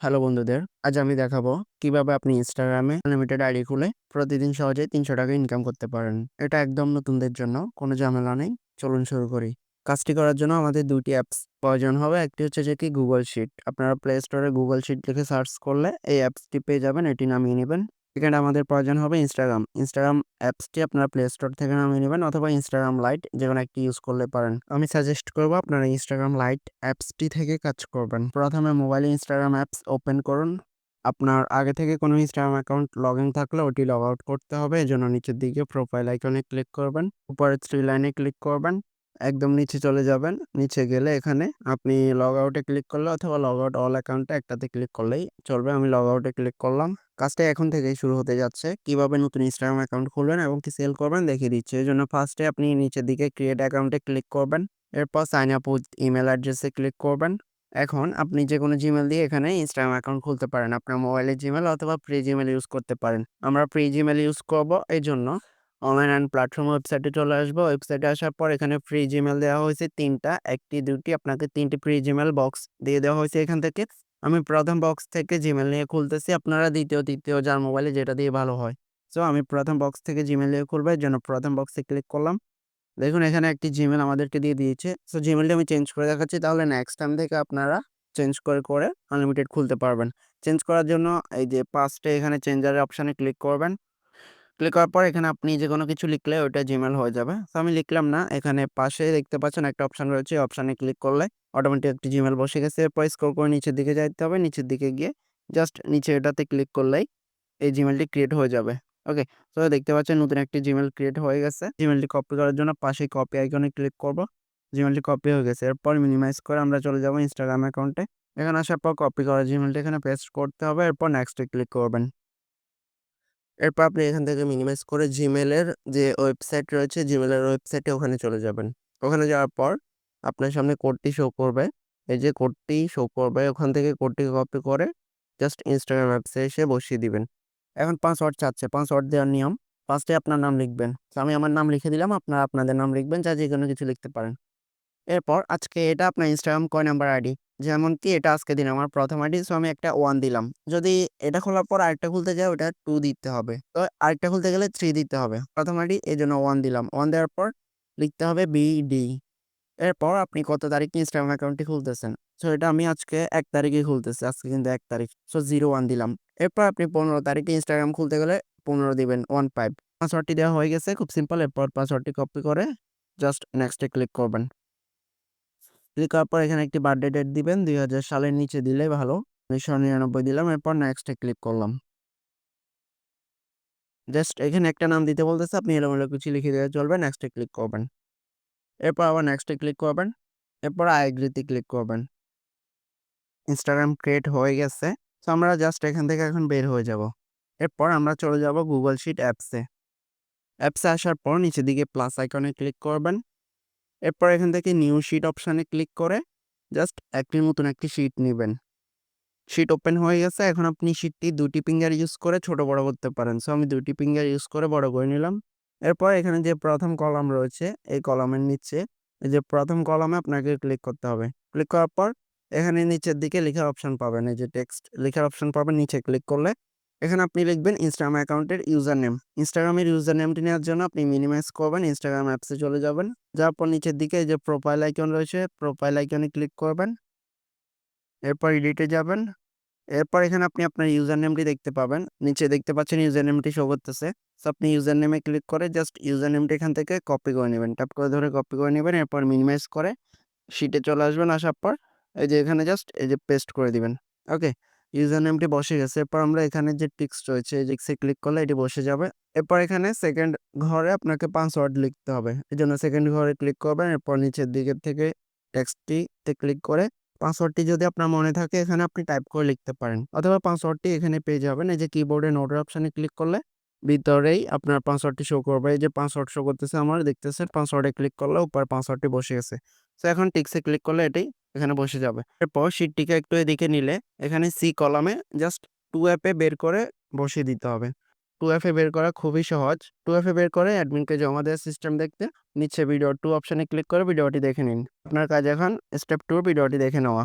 Hello বন্ধুদের, আজ আমি দেখাবো কীভাবে আপনি ইনস্টাগ্রামে আনলিমিটেড আইডি খুলে প্রতিদিন সহজে তিনশো টাকা ইনকাম করতে পারেন। এটা একদম নতুনদের জন্য, কোনো ঝামেলা নেই। চলুন শুরু করি। কাজটি করার জন্য আমাদের দুটি অ্যাপস প্রয়োজন হবে। একটি হচ্ছে যে কি? গুগল শিট আপনারা প্লে স্টোরে গুগল শিট লিখে সার্চ করলে এই অ্যাপসটি পেয়ে যাবেন, এটি নামিয়ে নেবেন। সেকেন্ড আমাদের প্রয়োজন হবে ইনস্টাগ্রাম ইনস্টাগ্রাম অ্যাপসটি আপনারা প্লে স্টোর থেকে নামিয়ে নেবেন অথবা ইনস্টাগ্রাম লাইট যে কোনো একটি ইউজ করলে পারেন। আমি সাজেস্ট করব আপনারা ইনস্টাগ্রাম লাইট অ্যাপসটি থেকে কাজ করবেন। প্রথমে মোবাইলে ইনস্টাগ্রাম অ্যাপস ওপেন করুন। আপনার আগে থেকে কোনো ইনস্টাগ্রাম অ্যাকাউন্ট লগ ইন থাকলে ওটি লগ আউট করতে হবে। এই জন্য নিচের দিকে প্রোফাইল আইকনে ক্লিক করবেন। উপরে থ্রি লাইনে ক্লিক করবেন। একদম নিচে চলে যাবেন। নিচে গেলে এখানে আপনি লগ আউটে ক্লিক করলে অথবা লগ আউট অল অ্যাকাউন্টে একটাতে ক্লিক করলেই চলবে। আমি লগ আউটে ক্লিক করলাম। কাজটা এখন থেকেই শুরু হতে যাচ্ছে। কীভাবে নতুন ইনস্টাগ্রাম অ্যাকাউন্ট খুলবেন এবং কি সেল করবেন দেখিয়ে দিচ্ছে। এই জন্য ফার্স্টে আপনি নিচের দিকে ক্রিয়েট অ্যাকাউন্টে ক্লিক করবেন। এরপর সাইন আপ উইথ ইমেল অ্যাড্রেসে ক্লিক করবেন। এখন আপনি যে কোনো জিমেল দিয়ে এখানে ইনস্টাগ্রাম অ্যাকাউন্ট খুলতে পারেন। আপনার মোবাইলের জিমেল অথবা প্রি জিমেল ইউজ করতে পারেন। আমরা প্রি জিমেল ইউজ করব। এই জন্য অনলাইন অ্যান্ড প্ল্যাটফর্ম ওয়েবসাইটে চলে আসব। ওয়েবসাইটে আসার পর এখানে ফ্রি জিমেল দেওয়া হয়েছে তিনটা। একটি, দুটি, আপনাকে তিনটি ফ্রি জিমেল বক্স দিয়ে দেওয়া হয়েছে এখান থেকে। আমি প্রথম বক্স থেকে জিমেল নিয়ে খুলতেছি। আপনারা দ্বিতীয়, তৃতীয় যার মোবাইলে যেটা দিয়ে ভালো হয়। সো আমি প্রথম বক্স থেকে জিমেল নিয়ে খুলবো এর জন্য প্রথম বক্সে ক্লিক করলাম। দেখুন, এখানে একটি জিমেল আমাদেরকে দিয়ে দিয়েছে। সো জিমেলটি আমি চেঞ্জ করে দেখাচ্ছি। তাহলে নেক্সট টাইম থেকে আপনারা চেঞ্জ করে করে আনলিমিটেড খুলতে পারবেন। চেঞ্জ করার জন্য এই যে পাঁচটা এখানে চেঞ্জারের অপশানে ক্লিক করবেন। ক্লিক করার পর এখানে আপনি যে কোনো কিছু লিখলে ওইটা জিমেল হয়ে যাবে। তো আমি লিখলাম না, এখানে পাশে দেখতে পাচ্ছেন একটা অপশান রয়েছে অপশানে ক্লিক করলে অটোমেটিক একটি জিমেল বসে গেছে। এরপর স্ক্রল করে নিচের দিকে যাইতে হবে, নিচের দিকে গিয়ে জাস্ট নিচে এটাতে ক্লিক করলেই এই জিমেলটি ক্রিয়েট হয়ে যাবে। ওকে তো দেখতে পাচ্ছেন নতুন একটি জিমেল ক্রিয়েট হয়ে গেছে। জিমেলটি কপি করার জন্য পাশে কপি আইকনে ক্লিক করব। জিমেলটি কপি হয়ে গেছে। এরপর মিনিমাইজ করে আমরা চলে যাব ইনস্টাগ্রাম অ্যাকাউন্টে এখানে আসার পর কপি করা জিমেলটি এখানে পেস্ট করতে হবে। এরপর নেক্সটে ক্লিক করবেন। এরপর আপনি এখান থেকে মিনিমাইজ করে জিমেলের যে ওয়েবসাইট রয়েছে জিমেলের ওয়েবসাইটে ওখানে চলে যাবেন। ওখানে যাওয়ার পর আপনার সামনে কোডটি শো করবে। এই যে কোডটি শো করবে, ওখান থেকে কোডটি কপি করে জাস্ট ইনস্টাগ্রাম অ্যাপসে এসে বসিয়ে দিবেন। এখন পাসওয়ার্ড চাচ্ছে। পাসওয়ার্ড দেওয়ার নিয়ম ফার্স্টে আপনার নাম লিখবেন। আমি আমার নাম লিখে দিলাম, আপনারা আপনাদের নাম লিখবেন, যা যে কোনো কিছু লিখতে পারেন। এরপর আজকে এটা আপনার ইনস্টাগ্রাম কয় নাম্বার আইডি? যেমন কি এটা আজকে দিন আমার প্রথম আইডি সো আমি একটা ওয়ান দিলাম। যদি এটা খোলার পর আরেকটা খুলতে যাই ওটা টু দিতে হবে। তো আরেকটা খুলতে গেলে থ্রি দিতে হবে। প্রথম আইডি এই জন্য ওয়ান দিলাম। ওয়ান দেওয়ার পর লিখতে হবে বিডি এরপর আপনি কত তারিখ ইনস্টাগ্রাম অ্যাকাউন্টটি খুলতেছেন? সো এটা আমি আজকে এক তারিখে খুলতেছি, আজকে কিন্তু এক তারিখ। সো জিরো ওয়ান দিলাম। এরপর আপনি পনেরো তারিখে ইনস্টাগ্রাম খুলতে গেলে পনেরো দিবেন ওয়ান ফাইভ পাসওয়ার্ডটি দেওয়া হয়ে গেছে, খুব সিম্পল এরপর পাসওয়ার্ডটি কপি করে জাস্ট নেক্সটে ক্লিক করবেন। ক্লিক করার পর এখানে একটি বার্থডে ডেট দিবেন, দুই হাজার সালের নিচে দিলে ভালো। উনিশশো নিরানব্বই দিলাম, এরপর নেক্সটে ক্লিক করলাম। জাস্ট এখানে একটা নাম দিতে বলতেছে, আপনি এলোমেলো কিছু লিখে দিলে চলবে নেক্সটে ক্লিক করবেন। এরপর আবার নেক্সটে ক্লিক করবেন, এরপর আইগ্রিতে ক্লিক করবেন। ইনস্টাগ্রাম ক্রিয়েট হয়ে গেছে তো আমরা জাস্ট এখান থেকে এখন বের হয়ে যাব। এরপর আমরা চলে যাব গুগল শিট অ্যাপসে অ্যাপসে আসার পর নিচের দিকে প্লাস আইকনে ক্লিক করবেন। এরপর এখান থেকে নিউ শিট অপশানে ক্লিক করে জাস্ট একটি নতুন একটি শিট নেবেন। শিট ওপেন হয়ে গেছে, এখন আপনি শিটটি দুটি ফিঙ্গার ইউজ করে ছোট বড় করতে পারেন। সো আমি দুটি ফিঙ্গার ইউজ করে বড় করে নিলাম। এরপর এখানে যে প্রথম কলাম রয়েছে, এই কলামের নিচে এই যে প্রথম কলামে আপনাকে ক্লিক করতে হবে। ক্লিক করার পর এখানে নিচের দিকে লেখার অপশন পাবেন। এই যে টেক্সট লেখার অপশন পাবেন। নিচে ক্লিক করলে এখানে আপনি লিখবেন ইনস্টাগ্রাম অ্যাকাউন্টের ইউজার নেম ইনস্টাগ্রামের ইউজার নেমটি নেওয়ার জন্য আপনি মিনিমাইজ করবেন ইনস্টাগ্রাম অ্যাপসে চলে যাবেন। যাওয়ার পর নিচের দিকে যে প্রোফাইল আইকন রয়েছে প্রোফাইল আইকনে ক্লিক করবেন। এরপর এডিটে যাবেন। এরপর এখানে আপনি আপনার ইউজার নেমটি দেখতে পাবেন। নিচে দেখতে পাচ্ছেন ইউজার নেমটি শো করতেছে। সো আপনি ইউজার নেমে ক্লিক করে জাস্ট ইউজার নেমটি এখান থেকে কপি করে নেবেন। ট্যাপ করে ধরে কপি করে নেবেন। এরপর মিনিমাইজ করে শিটে চলে আসবেন আসার পর। এই যে এখানে জাস্ট এই যে পেস্ট করে দিবেন। ওকে ইউজার নেমটি বসে গেছে। এরপর আমরা এখানে যে টিক্স রয়েছে, এই টিক্সে ক্লিক করলে এটি বসে যাবে। এরপর এখানে সেকেন্ড ঘরে আপনাকে পাসওয়ার্ড লিখতে হবে। এই জন্য সেকেন্ড ঘরে ক্লিক করবেন। এরপর নিচের দিকে থেকে টেক্সটটিতে ক্লিক করে পাসওয়ার্ডটি যদি আপনার মনে থাকে, এখানে আপনি টাইপ করে লিখতে পারেন। অথবা পাসওয়ার্ডটি এখানে পেয়ে যাবেন। এই যে কিবোর্ডে নোটের অপশানে ক্লিক করলে ভিতরেই আপনার পাসওয়ার্ডটি শো করবে। এই যে পাসওয়ার্ড শো করতেছে আমার দেখতেছে পাসওয়ার্ডে ক্লিক করলে উপর পাসওয়ার্ডটি বসে গেছে। তো এখন টিক্সে ক্লিক করলে এটাই এখানে বসে যাবে। এরপর শিটটিকে একটু এদিকে নিলে এখানে সি কলামে জাস্ট টু অ্যাপে বের করে বসিয়ে দিতে হবে। টু এফে বের করা খুবই সহজ। টু এফে বের করে অ্যাডমিনকে জমা দেওয়ার সিস্টেম দেখতে নিচে ভিডিও টু অপশানে ক্লিক করে ভিডিওটি দেখে নিন। আপনার কাজ এখন স্টেপ টু ভিডিওটি দেখে নেওয়া।